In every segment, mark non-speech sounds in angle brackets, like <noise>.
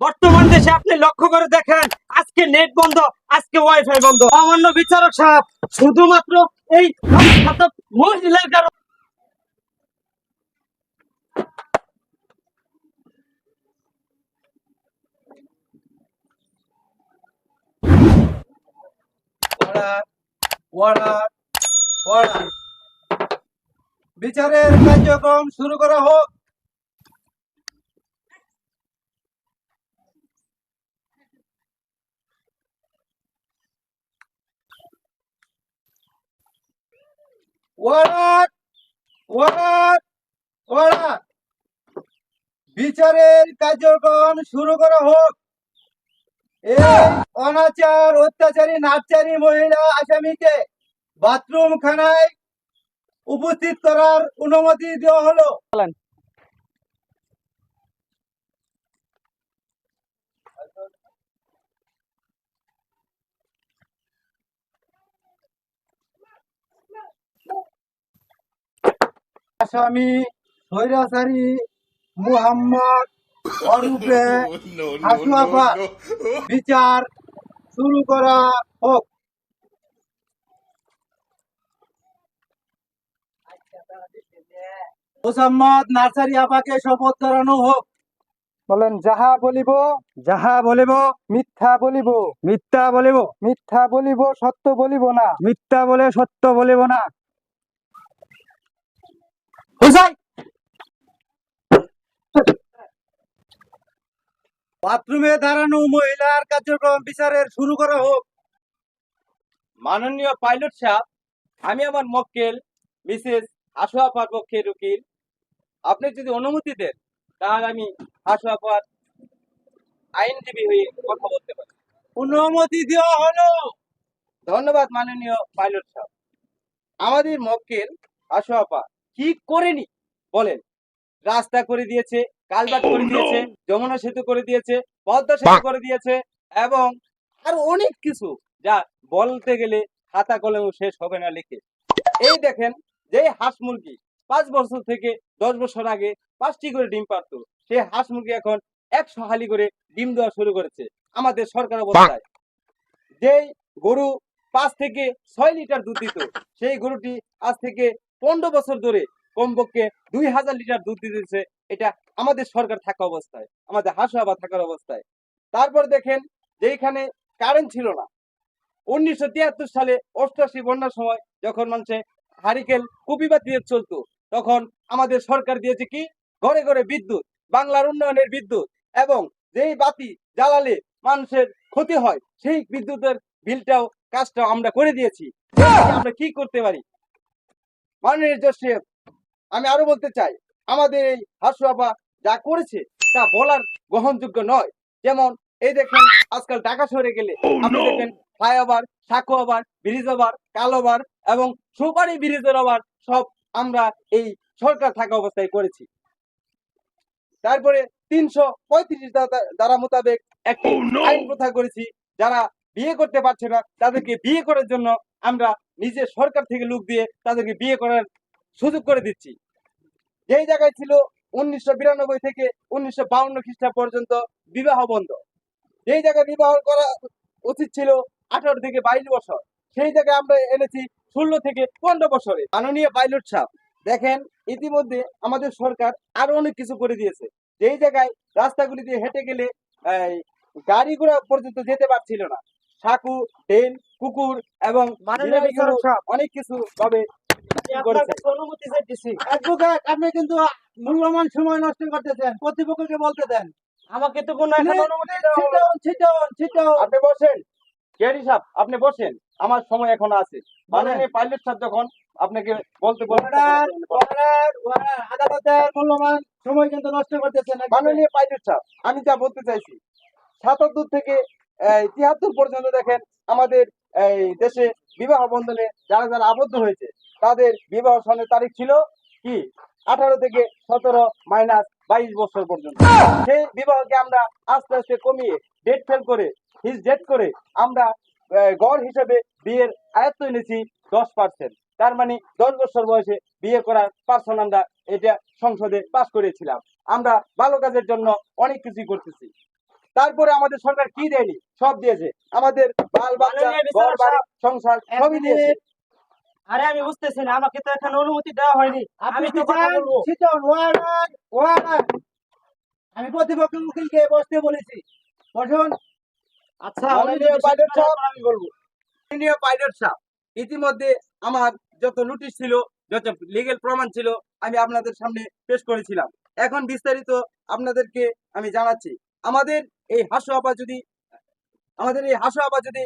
বর্তমান দেশে আপনি লক্ষ্য করে দেখেন, আজকে নেট বন্ধ, আজকে ওয়াইফাই বন্ধ। সামান্য বিচারক সাহেব, শুধুমাত্র এই মহিলার কারণে বিচারের কার্যক্রম শুরু করা হোক। অর্ডার অর্ডার অর্ডার বিচারের কার্যক্রম শুরু করা হোক। এই অনাচার, অত্যাচারী নাচারী মহিলা আসামিকে বাথরুম খানায় উপস্থিত করার অনুমতি দেওয়া হলো। আসামি স্বৈরাচারী মুহাম্মদ অরূপে <laughs> হাসুয়াফা। বিচার শুরু করা হোক। মোসাম্মদ নার্সারি আপাকে শপথ করানো হোক। বলেন যাহা বলিব যাহা বলিব মিথ্যা বলিব। মিথ্যা বলিব মিথ্যা বলিব সত্য বলিব না। মিথ্যা বলে সত্য বলিব না। হুসাই বাথরুমে দাঁড়ানো মহিলার কার্যক্রম বিচারের শুরু করা হোক। মাননীয় পাইলট সাহেব আমি আমার মক্কেল মিসেস আশোয়াপার পক্ষের উকিল। আপনি যদি অনুমতি দেন তাহলে আমি আশোয়াপার আইনজীবী হয়ে কথা বলতে পারি। অনুমতি দেওয়া হলো। ধন্যবাদ মাননীয় পাইলট সাহেব। আমাদের মক্কেল আশোয়াপা কি করেনি? বলেন। রাস্তা করে দিয়েছে কালভার্ট করে দিয়েছে যমুনা সেতু করে দিয়েছে পদ্মা সেতু করে দিয়েছে এবং আরও অনেক কিছু যা বলতে গেলে খাতা কলমে শেষ হবে না লিখে। এই দেখেন যে হাঁস মুরগি পাঁচ বছর থেকে দশ বছর আগে পাঁচটি করে ডিম পারতো। সেই হাঁস মুরগি এখন একশো হালি করে ডিম দেওয়া শুরু করেছে আমাদের সরকার অবস্থায়। যেই গরু পাঁচ থেকে ছয় লিটার দুধ দিত সেই গরুটি আজ থেকে পনেরো বছর ধরে কমপক্ষে দুই হাজার লিটার দুধ দিতেছে এটা আমাদের সরকার থাকা অবস্থায়, আমাদের হাসুয়াবা থাকার অবস্থায়। তারপর দেখেন যে এখানে কারেন্ট ছিল না। উনিশশো তিয়াত্তর সালে অষ্টআশি বন্যার সময় যখন মানুষে হারিকেল কুপিবাতি চলতো, তখন আমাদের সরকার দিয়েছে কি? ঘরে ঘরে বিদ্যুৎ, বাংলার উন্নয়নের বিদ্যুৎ এবং যেই বাতি জ্বালালে মানুষের ক্ষতি হয়, সেই বিদ্যুতের বিলটাও, কাজটাও আমরা করে দিয়েছি। আমরা কি করতে পারি? মাননীয় জোসেফ আমি আরও বলতে চাই আমাদের এই হাসুয়াবা যা করেছে তা বলার গ্রহণযোগ্য নয়। যেমন এই দেখেন আজকাল ঢাকা শহরে গেলে আপনি দেখেন ফ্লাইওভার সাঁকো ওভার ব্রিজ ওভার কাল ওভার এবং সুপারি ব্রিজের ওভার সব আমরা এই সরকার থাকা অবস্থায় করেছি। তারপরে তিনশো পঁয়ত্রিশ দ্বারা মোতাবেক একটি আইন প্রথা করেছি। যারা বিয়ে করতে পারছে না তাদেরকে বিয়ে করার জন্য আমরা নিজে সরকার থেকে লোক দিয়ে তাদেরকে বিয়ে করার সুযোগ করে দিচ্ছি। যেই জায়গায় ছিল উনিশশো বিরানব্বই থেকে উনিশশো বাউন্ন খ্রিস্টাব্দ পর্যন্ত বিবাহ বন্ধ। যেই জায়গায় বিবাহ করা উচিত ছিল আঠারো থেকে বাইশ বছর, সেই জায়গায় আমরা এনেছি ষোলো থেকে পনেরো বছরে। মাননীয় পাইলট সাহেব, দেখেন, ইতিমধ্যে আমাদের সরকার আরও অনেক কিছু করে দিয়েছে। যেই জায়গায় রাস্তাগুলি দিয়ে হেঁটে গেলে গাড়ি ঘোড়া পর্যন্ত যেতে পারছিল না। সাকু ডেন কুকুর এবং। অনেক কিছু ভাবে আপনি কিন্তু মূল্যবান সময় নষ্ট করতেছেন কর্তৃপক্ষকে বলতে দেন। আমাকে তো কোনো আপনি বসেন। কেডি সাহেব আপনি বসেন। আমার সময় এখন আছে। মাননীয় পাইলট সাহেব যখন আপনাকে বলতে আদালতের মূল্যবান সময় কিন্তু নষ্ট করতেছেন। মাননীয় পাইলট সাহেব আমি যা বলতে চাইছি সাতাত্তর থেকে তিয়াত্তর পর্যন্ত দেখেন আমাদের এই দেশে বিবাহ বন্ধনে যারা যারা আবদ্ধ হয়েছে, তাদের বিবাহ সনের তারিখ ছিল কি? আঠারো থেকে সতেরো মাইনাস বাইশ বছর পর্যন্ত। সেই বিবাহকে আমরা আস্তে আস্তে কমিয়ে ডেট ফেল করে হিজ ডেট করে আমরা গড় হিসেবে বিয়ের আয়ত্ত এনেছি দশ পার্সেন্ট তার মানে দশ বছর বয়সে বিয়ে করার পার্সন আমরা এটা সংসদে পাস করেছিলাম। আমরা ভালো কাজের জন্য অনেক কিছুই করতেছি। তারপরে আমাদের সরকার কি দেয়নি? সব দিয়েছে। আমাদের বাল বাচ্চা ঘর বাড়ি সংসার সবই দিয়েছে। আরে আমি বুঝতেছি না আমাকে তো এখানে অনুমতি দেওয়া হয়নি। আমি তো। আমি উকিলকে বসতে বলেছি। বসুন। আচ্ছা আমি বলব। পাইলট সাহেব ইতিমধ্যে আমার যত নোটিশ ছিল যত লিগেল প্রমাণ ছিল আমি আপনাদের সামনে পেশ করেছিলাম। এখন বিস্তারিত আপনাদেরকে আমি জানাচ্ছি। আমাদের এই হাসু আপা যদি আমাদের এই হাসু আপা যদি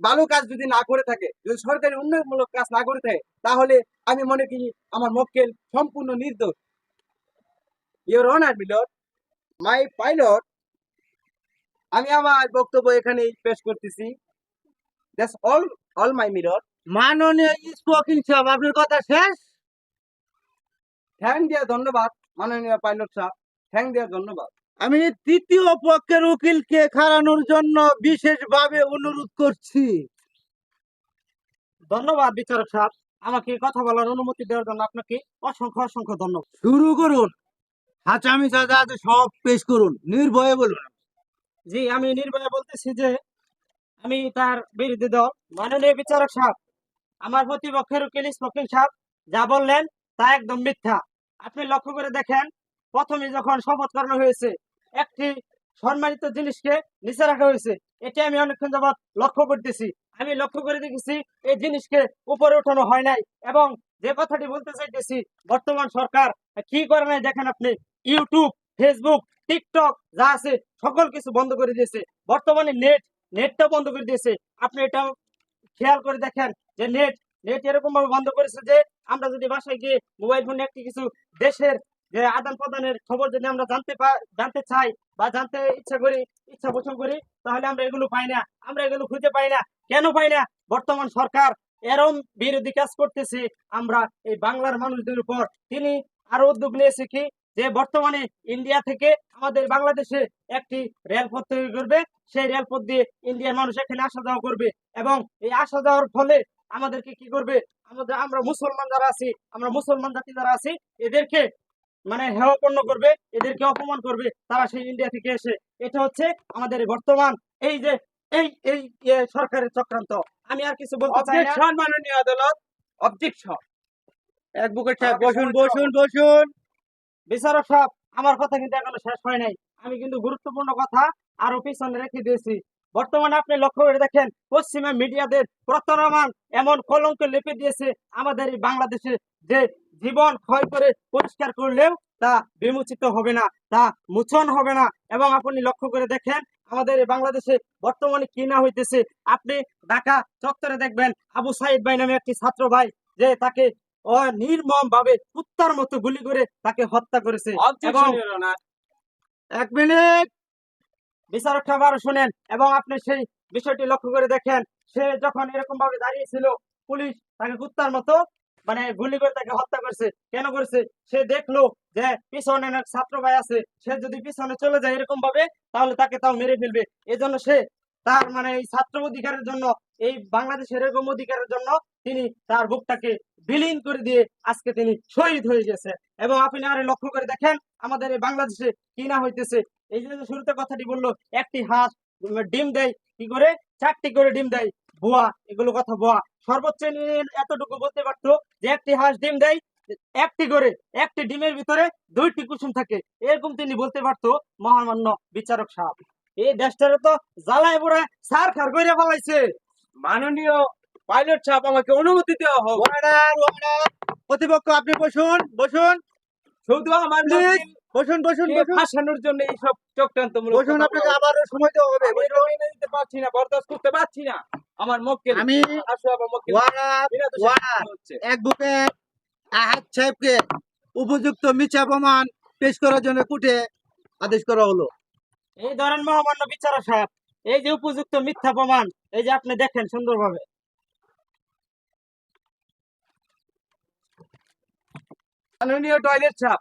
ভালো কাজ যদি না করে থাকে যদি সরকারি উন্নয়নমূলক কাজ না করে থাকে তাহলে আমি মনে করি আমার মক্কেল সম্পূর্ণ নির্দোষ। Your honour milord my pilot আমি আমার বক্তব্য এখানে পেশ করতেছি। That's all all my mirror মাননীয় স্পোকিং সাহেব আপনার কথা শেষ? থ্যাংক দেওয়া ধন্যবাদ মাননীয় পাইলট সাহেব থ্যাংক দেওয়া ধন্যবাদ। আমি তৃতীয় পক্ষের উকিলকে খাড়ানোর জন্য বিশেষভাবে অনুরোধ করছি। ধন্যবাদ বিচারক সাহেব। আমাকে কথা বলার অনুমতি দেওয়ার জন্য আপনাকে অসংখ্য অসংখ্য ধন্যবাদ। শুরু করুন। হাচামি আছে সব পেশ করুন। নির্ভয়ে বলুন। জি আমি নির্ভয়ে বলতেছি যে আমি তার বিরুদ্ধে দল। মাননীয় বিচারক সাহেব আমার প্রতিপক্ষের উকিল স্পোকিং সাহেব যা বললেন তা একদম মিথ্যা। আপনি লক্ষ্য করে দেখেন প্রথমে যখন শপথ করানো হয়েছে একটি সম্মানিত জিনিসকে নিচে রাখা হয়েছে। এটি আমি অনেকক্ষণ যাবৎ লক্ষ্য করতেছি। আমি লক্ষ্য করে দেখেছি, এই জিনিসকে উপরে উঠানো হয় নাই এবং যে কথাটি বলতে চাইতেছি, বর্তমান সরকার কি করে নাই? দেখেন আপনি, ইউটিউব, ফেসবুক, টিকটক যা আছে, সকল কিছু বন্ধ করে দিয়েছে। বর্তমানে নেট নেটটা বন্ধ করে দিয়েছে। আপনি এটা খেয়াল করে দেখেন যে নেট নেট এরকম ভাবে বন্ধ করেছে যে আমরা যদি বাসায় গিয়ে মোবাইল ফোনে একটি কিছু দেশের যে আদান প্রদানের খবর যদি আমরা জানতে জানতে চাই বা জানতে ইচ্ছা করি, ইচ্ছা পোষণ করি, তাহলে আমরা এগুলো পাই না। আমরা এগুলো খুঁজে পাই না। কেন পাই না? বর্তমান সরকার এরম বিরোধী কাজ করতেছে। আমরা এই বাংলার মানুষদের উপর। তিনি আরও উদ্যোগ নিয়েছে কি? যে বর্তমানে ইন্ডিয়া থেকে আমাদের বাংলাদেশে একটি রেলপথ তৈরি করবে। সেই রেলপথ দিয়ে ইন্ডিয়ার মানুষ এখানে আসা যাওয়া করবে। এবং এই আসা যাওয়ার ফলে আমাদেরকে কি করবে? আমাদের, আমরা মুসলমান যারা আছি, আমরা মুসলমান জাতি যারা আছি, এদেরকে মানে হেয়পন্ন করবে এদেরকে অপমান করবে তারা সেই ইন্ডিয়া থেকে এসে এটা হচ্ছে আমাদের বর্তমান এই যে এই এই সরকারের চক্রান্ত। আমি আর কিছু বলতে চাই না। মাননীয় আদালত। অবজেকশন অ্যাডভোকেট সাহেব, বসুন, বসুন, বসুন। বিচারক সাহেব আমার কথা কিন্তু এখনও শেষ হয় নাই। আমি কিন্তু গুরুত্বপূর্ণ কথা আরও পিছনে রেখে দিয়েছি। বর্তমানে আপনি লক্ষ্য করে দেখেন পশ্চিমা মিডিয়াদের প্রতারমান এমন কলঙ্ক লেপে দিয়েছে আমাদের এই বাংলাদেশে যে জীবন ক্ষয় করে পরিষ্কার করলেও তা বিমোচিত হবে না তা মোচন হবে না। এবং আপনি লক্ষ্য করে দেখেন আমাদের বাংলাদেশে বর্তমানে কি না হইতেছে। আপনি ঢাকা চত্বরে দেখবেন আবু সাইদ ভাই নামে একটি ছাত্র ভাই যে তাকে নির্মম ভাবে কুত্তার মতো গুলি করে তাকে হত্যা করেছে। এক মিনিট! বিচারক আরও শুনেন। এবং আপনি সেই বিষয়টি লক্ষ্য করে দেখেন সে যখন এরকম ভাবে দাঁড়িয়েছিল পুলিশ তাকে কুত্তার মতো মানে গুলি করে তাকে হত্যা করেছে। কেন করেছে? সে দেখল যে পিছনে ছাত্র ভাই আছে। সে যদি পিছনে চলে যায় এরকম ভাবে, তাহলে তাকে তাও মেরে ফেলবে। এজন্য সে তার মানে এই ছাত্র অধিকারের জন্য, এই বাংলাদেশের এরকম অধিকারের জন্য তিনি তার বুকটাকে বিলীন করে দিয়ে আজকে তিনি শহীদ হয়ে গেছে। এবং আপনি আরে লক্ষ্য করে দেখেন, আমাদের এই বাংলাদেশে কি না হইতেছে। এই যে শুরুতে কথাটি বলল, একটি হাঁস ডিম দেয়, কি করে? চারটি করে ডিম দেয়, বুয়া, এগুলো কথা বুয়া। সর্বোচ্চ এতটুকু বলতে পারতো যে একটি হাঁস ডিম দেয় একটি করে একটি ডিমের ভিতরে দুইটি কুসুম থাকে। এরকম তিনি বলতে পারতো মহামান্য বিচারক সাহেব। এই দেশটারে তো জ্বালায় পুরা সার খার করে ফেলাইছে। মাননীয় পাইলট সাহেব আমাকে অনুমতি দেওয়া হোক। প্রতিপক্ষ আপনি বসুন বসুন। শুধু আমার বসুন বসুন মক্কেলকে বসুন। ফাঁসানোর জন্য এইসব চক্রান্তমূলক বসুন আপনাকে আবারও সময় দেওয়া হবে। আমি নিতে পারছি না বরদাস্ত করতে পারছি না। আমার মক্কেল। আমি হচ্ছে অ্যাডভোকেট আহাদ সাহেবকে উপযুক্ত মিথ্যা প্রমাণ পেশ করার জন্য কোর্টে আদেশ করা হলো। এই ধরেন মহামান্য বিচারক সাহেব এই যে উপযুক্ত মিথ্যা প্রমাণ এই যে আপনি দেখেন সুন্দরভাবে। মাননীয় টয়লেট সাহেব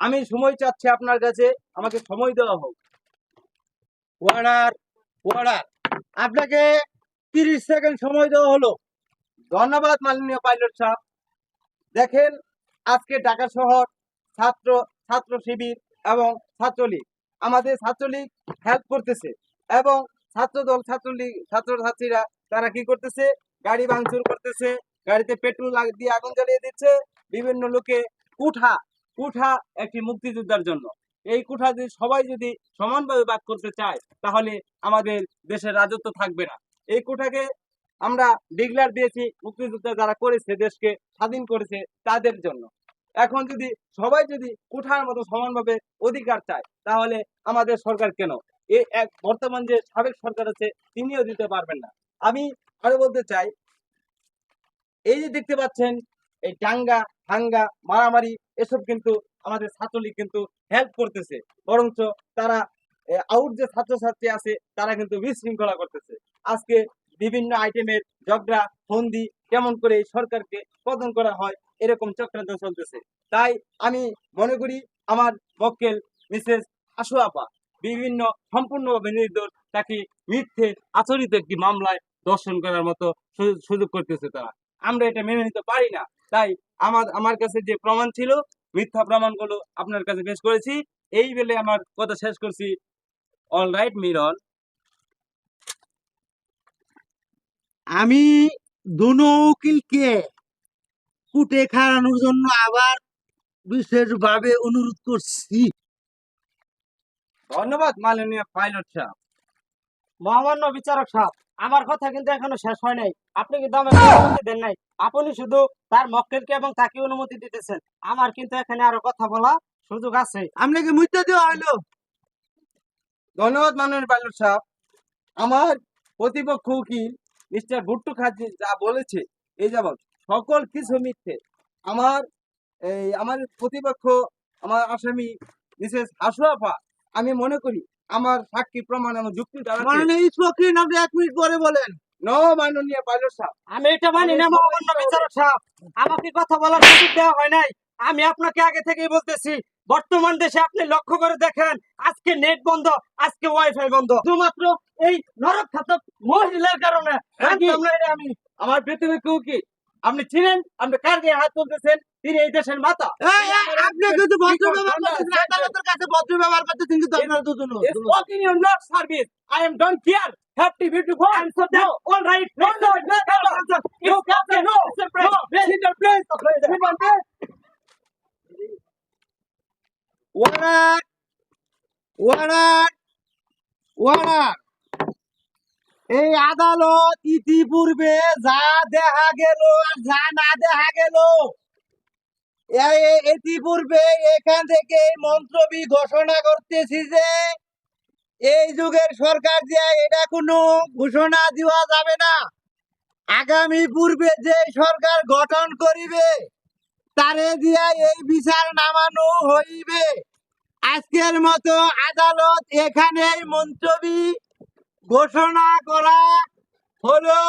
আমি সময় চাচ্ছি আপনার কাছে আমাকে সময় দেওয়া হোক। ওয়ার্ডার ওয়ার্ডার আপনাকে তিরিশ সেকেন্ড সময় দেওয়া হলো। ধন্যবাদ মাননীয় পাইলট সাহেব। দেখেন, আজকে ঢাকা শহর ছাত্র ছাত্র শিবির এবং ছাত্রলীগ, আমাদের ছাত্রলীগ হেল্প করতেছে এবং ছাত্রদল, ছাত্রলীগ, ছাত্রছাত্রীরা তারা কি করতেছে? গাড়ি ভাঙচুর করতেছে, গাড়িতে পেট্রোল দিয়ে আগুন জ্বালিয়ে দিচ্ছে। বিভিন্ন লোকে কুঠা কুঠা একটি মুক্তিযোদ্ধার জন্য। এই কুঠা যদি সবাই যদি সমানভাবে ভাগ করতে চায়, তাহলে আমাদের দেশের রাজত্ব থাকবে না। এই কুঠাকে আমরা ডিগলার দিয়েছি মুক্তিযোদ্ধা যারা করেছে দেশকে স্বাধীন করেছে তাদের জন্য। এখন যদি সবাই যদি কুঠার মতো সমানভাবে অধিকার চায়, তাহলে আমাদের সরকার কেন? এই এক বর্তমান যে সাবেক সরকার আছে, তিনিও দিতে পারবেন না। আমি আরও বলতে চাই, এই যে দেখতে পাচ্ছেন, এই ডাঙ্গা হাঙ্গা মারামারি, এসব কিন্তু আমাদের ছাত্রলীগ কিন্তু হেল্প করতেছে। বরঞ্চ তারা আউট যে ছাত্রছাত্রী আছে, তারা কিন্তু বিশৃঙ্খলা করতেছে। আজকে বিভিন্ন আইটেমের ঝগড়া ফন্দি কেমন করে সরকারকে পতন করা হয়, এরকম চক্রান্ত চলতেছে। তাই আমি মনে করি আমার মক্কেল মিসেস আশু আপা বিভিন্ন সম্পূর্ণভাবে নির্দোষ, তাকে মিথ্যে আচরিত একটি মামলায় দর্শন করার মতো সুযোগ- সুযোগ করতেছে তারা। আমরা এটা মেনে নিতে পারি না। তাই আমার আমার কাছে যে প্রমাণ ছিল, মিথ্যা প্রমাণগুলো আপনার কাছে পেশ করেছি। এই বেলে আমার কথা শেষ করছি। অল রাইট মিরন আমি দুনো উকিলকে কুটে খাড়ানোর জন্য আবার বিশেষভাবে অনুরোধ করছি। ধন্যবাদ মাননীয় পাইলট সাহেব। মহামান্য বিচারক সাহেব আমার কথা কিন্তু এখনও শেষ হয় নাই। আপনি কিন্তু আমাকে অনুমতি দেন নাই? আপনি শুধু তার মক্কেলকে এবং তাকে অনুমতি দিতেছেন। আমার কিন্তু এখানে আরও কথা বলা সুযোগ আছে। আপনাকে মুইতে দেওয়া হইল। ধন্যবাদ মাননীয় পাইলট সাহেব। আমার প্রতিপক্ষ উকিল মিস্টার ভুট্টু খাজি যা বলেছে এই যাবৎ সকল কিছু মিথ্যে আমার এই আমার প্রতিপক্ষ আমার আসামি মিসেস হাসুয়াফা আমি মনে করি আমার সাক্ষী প্রমাণ এবং যুক্তি দ্বারা মানে আপনি এক মিনিট পরে বলেন। ন মাননীয় পাইলট সাহেব। আমি এটা মানি না মহামান্য বিচারক সাহেব। আমাকে কথা বলার সুযোগ দেওয়া হয় নাই। আমি আপনাকে আগে থেকেই বলতেছি বর্তমান দেশে আপনি লক্ষ্য করে দেখেন আজকে নেট বন্ধ আজকে ওয়াইফাই বন্ধ। শুধুমাত্র এই নরক খাতক মহিলার কারণে। না এটা আমি আমার প্রতিপক্ষ উকিল আপনি ছিলেন আপনি কার গায়ে হাত তুলতেছেন? তিনি এই দেশের মাতা। আপনি কিন্তু ভদ্র ব্যবহার করতেছেন আদালতের কাছে ভদ্র ব্যবহার করতেছেন কিন্তু আপনারা দুজন। all right. No, no, no, no, no. You can't say no. Mr. Order order order এই আদালত ইতিপূর্বে যা দেখা গেল আর যা না দেখা গেল ইতিপূর্বে এখান থেকে মন্ত্রবি ঘোষণা করতেছি যে, এই যুগের সরকার দিয়ে এটা কোনো ঘোষণা দেওয়া যাবে না। আগামী পূর্বে যে সরকার গঠন করিবে তারে দিয়া এই বিচার নামানো হইবে। আজকের মতো আদালত এখানে মন্তব্য ঘোষণা করা হলো।